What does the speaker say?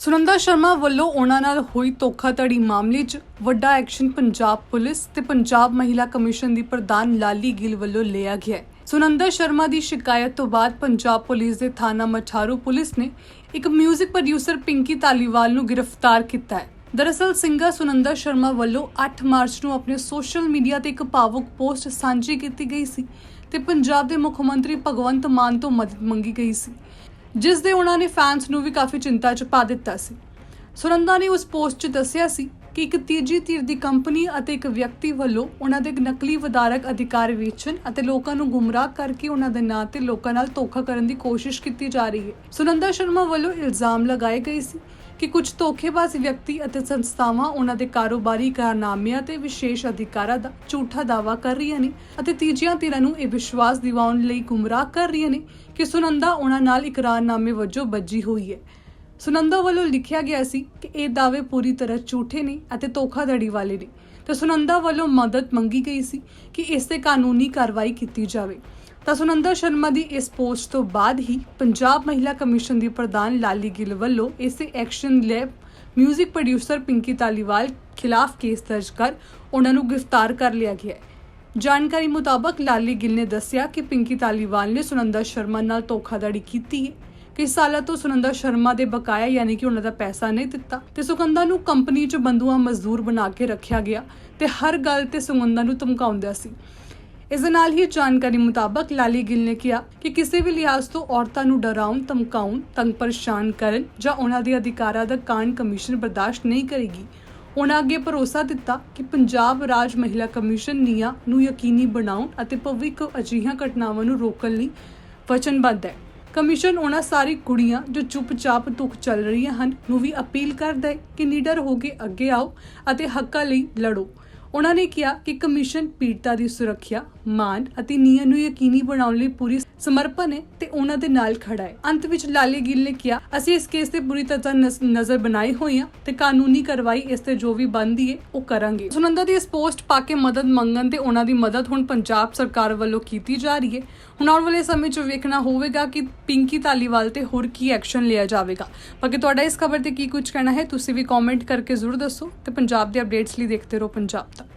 ਸੁਨੰਦਾ ਸ਼ਰਮਾ ਵੱਲੋਂ ਉਹਨਾਂ ਨਾਲ ਹੋਈ ਧੋਖਾਧੜੀ ਮਾਮਲੇ 'ਚ ਵੱਡਾ ਐਕਸ਼ਨ ਪੰਜਾਬ ਪੁਲਿਸ ਤੇ ਪੰਜਾਬ ਮਹਿਲਾ ਕਮਿਸ਼ਨ ਦੀ ਪ੍ਰਧਾਨ ਲਾਲੀ ਗਿੱਲ ਵੱਲੋਂ ਲਿਆ ਗਿਆ ਹੈ। ਸੁਨੰਦਾ ਸ਼ਰਮਾ ਦੀ ਸ਼ਿਕਾਇਤ ਤੋਂ ਬਾਅਦ ਪੰਜਾਬ ਪੁਲਿਸ ਦੇ ਥਾਣਾ ਮਠਾਰੂ ਪੁਲਿਸ ਨੇ ਇੱਕ 뮤직 ਪ੍ਰੋਡਿਊਸਰ ਪਿੰਕੀ ਧਾਲੀਵਾਲ ਨੂੰ ਗ੍ਰਿਫਤਾਰ ਕੀਤਾ ਹੈ। ਦਰਅਸਲ ਸਿੰਗਰ ਸੁਨੰਦਾ ਸ਼ਰਮਾ ਵੱਲੋਂ 8 ਮਾਰਚ ਨੂੰ ਆਪਣੇ ਸੋਸ਼ਲ ਮੀਡੀਆ ਤੇ ਇੱਕ ਭਾਵੁਕ ਪੋਸਟ ਸਾਂਝੀ ਕੀਤੀ ਗਈ ਸੀ ਤੇ ਪੰਜਾਬ ਦੇ ਮੁੱਖ ਮੰਤਰੀ ਭਗਵੰਤ ਮਾਨ ਤੋਂ ਮਦਦ ਮੰਗੀ ਗਈ ਸੀ। ਜਿਸ ਦੇ ਉਹਨਾਂ ਨੇ ਫੈਨਸ ਨੂੰ ਵੀ ਕਾਫੀ ਚਿੰਤਾ 'ਚ ਪਾ ਦਿੱਤਾ ਸੀ। ਸੁਨੰਦਾ ਨੇ ਉਸ ਪੋਸਟ 'ਚ ਦੱਸਿਆ ਸੀ ਕਿ ਇੱਕ ਤੀਜੀ ਧਿਰ ਦੀ ਕੰਪਨੀ ਅਤੇ ਇੱਕ ਵਿਅਕਤੀ ਵੱਲੋਂ ਉਹਨਾਂ ਦੇ ਨਕਲੀ ਵਿਧਾਰਕ ਅਧਿਕਾਰ ਵੇਚਣ ਅਤੇ ਲੋਕਾਂ ਨੂੰ ਗੁੰਮਰਾਹ ਕਰਕੇ ਉਹਨਾਂ ਦੇ ਨਾਂ ਤੇ ਲੋਕਾਂ ਨਾਲ ਧੋਖਾ ਕਰਨ ਦੀ ਕੋਸ਼ਿਸ਼ ਕੀਤੀ ਜਾ ਰਹੀ ਹੈ। ਸੁਨੰਦਾ ਸ਼ਰਮਾ ਵੱਲੋਂ ਇਲਜ਼ਾਮ ਲਗਾਏ ਗਏ ਸੀ ਕਿ ਕੁਝ ਧੋਖੇਬਾਜ਼ ਵਿਅਕਤੀ ਅਤੇ ਸੰਸਥਾਵਾਂ ਉਹਨਾਂ ਦੇ ਕਾਰੋਬਾਰੀ ਕਾਰਨਾਮਿਆਂ ਤੇ ਵਿਸ਼ੇਸ਼ ਅਧਿਕਾਰਾਂ ਦਾ ਝੂਠਾ ਦਾਵਾ ਕਰ ਰਹੀਆਂ ਨੇ ਅਤੇ ਤੀਜੀਆਂ ਧਿਰਾਂ ਨੂੰ ਇਹ ਵਿਸ਼ਵਾਸ ਦਿਵਾਉਣ ਲਈ ਗੁੰਮਰਾਹ ਕਰ ਰਹੀਆਂ ਨੇ ਕਿ ਸੁਨੰਦਾ ਉਹਨਾਂ ਨਾਲ ਇਕਰਾਰਨਾਮੇ ਵਜੋਂ ਬੱਜੀ ਹੋਈ ਹੈ। ਸੁਨੰਦਾ ਵੱਲੋਂ ਲਿਖਿਆ ਗਿਆ ਸੀ ਕਿ ਇਹ ਦਾਅਵੇ ਪੂਰੀ ਤਰ੍ਹਾਂ ਝੂਠੇ ਨੇ ਅਤੇ ਧੋਖਾਧੜੀ ਵਾਲੇ ਨੇ। ਤੇ ਸੁਨੰਦਾ ਵੱਲੋਂ ਮਦਦ ਮੰਗੀ ਗਈ ਸੀ ਕਿ ਇਸ ਤੇ ਕਾਨੂੰਨੀ ਕਾਰਵਾਈ ਕੀਤੀ ਜਾਵੇ। ਤਾਂ ਸੁਨੰਦਾ ਸ਼ਰਮਾ ਦੀ ਇਸ ਪੋਸਟ ਤੋਂ ਬਾਅਦ ਹੀ ਪੰਜਾਬ ਮਹਿਲਾ ਕਮਿਸ਼ਨ ਦੀ ਪ੍ਰਧਾਨ ਲਾਲੀ ਗਿੱਲ ਵੱਲੋਂ ਇਸੇ action lab 뮤직 producer Pinky Taliwal ਖਿਲਾਫ ਕੇਸ ਦਰਜ ਕਰ ਉਹਨਾਂ ਨੂੰ ਗ੍ਰਿਫਤਾਰ ਕਰ ਲਿਆ ਗਿਆ ਹੈ। ਜਾਣਕਾਰੀ ਮੁਤਾਬਕ ਲਾਲੀ ਗਿੱਲ ਨੇ ਦੱਸਿਆ ਕਿ ਪਿੰਕੀ ਤਾਲੀਵਾਲ ਨੇ ਸੁਨੰਦਾ ਸ਼ਰਮਾ ਨਾਲ ਧੋਖਾਧੜੀ ਕੀਤੀ ਹੈ। ਕਈ ਸਾਲਾਂ ਤੋਂ ਸੁਨੰਦਾ ਸ਼ਰਮਾ ਦੇ ਬਕਾਇਆ ਯਾਨੀ ਕਿ ਉਹਨਾਂ ਦਾ ਪੈਸਾ ਨਹੀਂ ਦਿੱਤਾ ਤੇ ਸੁਗੰਧਾ ਨੂੰ ਕੰਪਨੀ 'ਚ ਬੰਦੂਆ ਮਜ਼ਦੂਰ ਬਣਾ ਕੇ ਰੱਖਿਆ ਗਿਆ ਤੇ ਹਰ ਗੱਲ ਤੇ ਸੁਗੰਧਾ ਨੂੰ ਧਮਕਾਉਂਦਾ ਸੀ। ਇਸ ਦੇ ਨਾਲ ਹੀ ਜਾਣਕਾਰੀ ਮੁਤਾਬਕ ਲਾਲੀ ਗਿੱਲ ਨੇ ਕਿਹਾ ਕਿ ਕਿਸੇ ਵੀ ਲਿਹਾਜ਼ ਤੋਂ ਔਰਤਾਂ ਨੂੰ ਡਰਾਉਣ, ਧਮਕਾਉਣ, ਤੰਗ ਪਰੇਸ਼ਾਨ ਕਰਨ ਜਾਂ ਉਹਨਾਂ ਦੇ ਅਧਿਕਾਰਾਂ ਦਾ ਕਾਂਡ ਕਮਿਸ਼ਨ ਬਰਦਾਸ਼ਤ ਨਹੀਂ ਕਰੇਗੀ, ਉਹਨਾਂ ਅੱਗੇ ਭਰੋਸਾ ਦਿੱਤਾ ਕਿ ਪੰਜਾਬ ਰਾਜ ਮਹਿਲਾ ਕਮਿਸ਼ਨ ਨੀਆ ਨੂੰ ਯਕੀਨੀ ਬਣਾਉਣ ਅਤੇ ਭਵਿੱਖ ਅਜਿਹੀਆਂ ਘਟਨਾਵਾਂ ਨੂੰ ਰੋਕਣ ਲਈ ਵਚਨਬੱਧ ਹੈ। ਕਮਿਸ਼ਨ ਉਹਨਾਂ ਸਾਰੀ ਕੁੜੀਆਂ ਜੋ ਚੁੱਪਚਾਪ ਦੁੱਖ ਚੱਲ ਰਹੀਆਂ ਹਨ ਨੂੰ ਵੀ ਅਪੀਲ ਕਰਦਾ ਹੈ ਕਿ ਨਿਡਰ ਹੋ ਕੇ ਅੱਗੇ ਆਓ ਅਤੇ ਹੱਕਾਂ ਲਈ ਲੜੋ। ਉਹਨਾਂ ਨੇ ਕਿਹਾ ਕਿ ਕਮਿਸ਼ਨ ਪੀੜਤਾ ਦੀ ਸੁਰੱਖਿਆ ਮਾਨ ਅਤੇ ਨਿਆਂ ਨੂੰ ਯਕੀਨੀ ਬਣਾਉਣ ਲਈ ਪੂਰੀ ਸਮਰਪਣ ਹੈ ਤੇ ਉਹਨਾਂ ਦੇ ਨਾਲ ਖੜਾ ਹੈ। ਅੰਤ ਵਿੱਚ ਲਾਲੀ ਗਿੱਲ ਨੇ ਕਿਹਾ, ਅਸੀਂ ਇਸ ਕੇਸ ਤੇ ਪੂਰੀ ਤਰ੍ਹਾਂ ਨਸ- ਨਜ਼ਰ ਬਣਾਈ ਹੋਈ ਹਾਂ ਤੇ ਕਾਨੂੰਨੀ ਕਾਰਵਾਈ ਇਸ ਤੇ ਜੋ ਵੀ ਬਣਦੀ ਹੈ, ਉਹ ਕਰਾਂਗੇ। ਸੁਨੰਦਾ ਦੀ ਇਸ ਪੋਸਟ ਪਾ ਕੇ ਮਦਦ ਮੰਗਣ ਤੇ ਉਹਨਾਂ ਦੀ ਮਦਦ ਹੁਣ ਪੰਜਾਬ ਸਰਕਾਰ ਵੱਲੋਂ ਕੀਤੀ ਜਾ ਰਹੀ ਹੈ। ਹੁਣ ਆਉਣ ਵਾਲੇ ਸਮੇਂ 'ਚ ਵੇਖਣਾ ਹੋਵੇਗਾ ਕਿ ਪਿੰਕੀ ਧਾਲੀਵਾਲ ਤੇ ਹੋਰ ਕੀ ਐਕਸ਼ਨ ਲਿਆ ਜਾਵੇਗਾ। ਬਾਕੀ ਤੁਹਾਡਾ ਇਸ ਖਬਰ ਤੇ ਕੀ ਕੁਝ ਕਹਿਣਾ ਹੈ, ਤੁਸੀਂ ਵੀ ਕਮੈਂਟ ਕਰਕੇ ਜ਼ਰੂਰ ਦੱਸੋ ਤੇ ਪੰਜਾਬ ਦੇ ਅਪਡੇਟਸ ਲਈ ਦੇਖਦੇ ਰਹੋ ਪੰਜਾਬ ਤੱਕ।